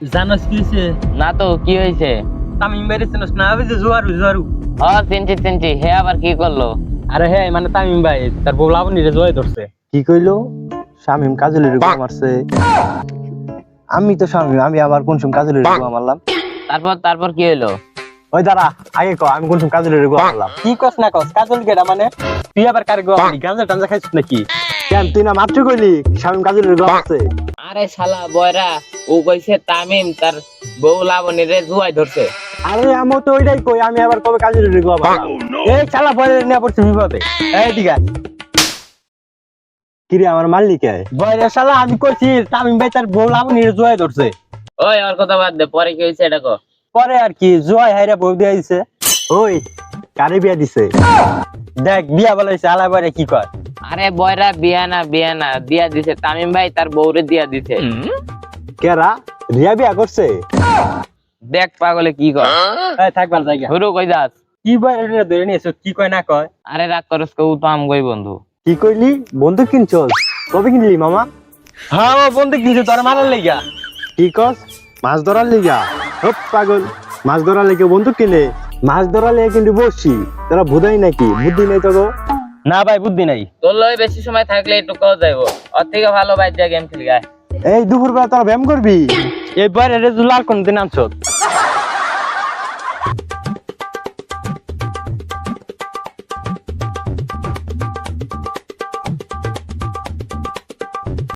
জানোস কি হয়েছে না তো কি হয়েছে তামিম ভাই চিনোস না? ওই যে জোয়ারু জোয়ারু। ও চিনছি চিনছি। হে আবার কি করল? আরে হ্যাঁ মানে তামিম ভাই তার বউ লাবণী রে জয় ধরছে। কি কইলো? শামিম কাজলের গোয়া মারছে। আমি তো শামিম আমি আবার কোন সময় কাজলের গোয়া মারলাম। তারপর তারপর কি হলো ওই দাঁড়া আগে ক আমি কোন সময় কাজলের গোয়া মারলাম। কি কস না কস? কাজল কেডা মানে? তুই আবার কার গোয়া গাঁজা টাঞ্জা খাইছিস নাকি? কেন তুই না মাত্র কইলি শামিম কাজলের গোয়া মারছে। আরে শালা বয়রা ও কইছে তামিম তার বউ লাবণী রে জুয়াই ধরছে। আরে আমি তো ওইটাই কই আমি আবার কবে কাজলের গোয়া মারলাম এই শালা বয়রে নিয়ে পড়ছে বিপদে এই দিঘা। কিরে আমার মাল্লিকে বয়রে শালা আমি কইছি তামিম ভাই তার বউ লাবণী রে জয় ধরছে। ওই আর কথা বাদ দে পরে কি হয়েছে এটা কো পরে আর কি জয় হাইরা বউ দিয়ে দিছে ওই কারে বিয়া দিছে? দেখ বিয়া বলাইছে আলা বয়রে কি কয়? আরে বয়রা বিয়া না বিয়া না দিয়া দিছে। তামিম ভাই তার বউরে দিয়া দিছে। কেরা? রিয়া বিয়া করছে? দেখ পাগলে কি কর এই থাকবার জায়গা। হুরু কই যাস? কি বয়রে ধরে নিয়েছো? কি কয় না কয়? আরে রাগ করস কেউ তো আম গই বন্ধু। কি কইলি? বন্ধু কিনছস? কবে কিনলি মামা? হ্যাঁ ও বন্ধু কিছু তোর মারার লেগা। কি কস? মাছ ধরার লিগা? হপ পাগল। মাছ ধরার লেগে বন্ধু কিনে? মাছ ধরার লেগে কিন্তু বসছি। তোরা বুধাই নাকি? বুদ্ধি নেই তো গো? না ভাই বুদ্ধি নাই। তোর লয় বেশি সময় থাকলে একটু কাজ যাইবো। ওর থেকে ভালো ভাই যা গেম খেলি গায় এই দুপুর বেলা তোরা ব্যায়াম করবি? এই বয়রে রে কোন দিন আনছো?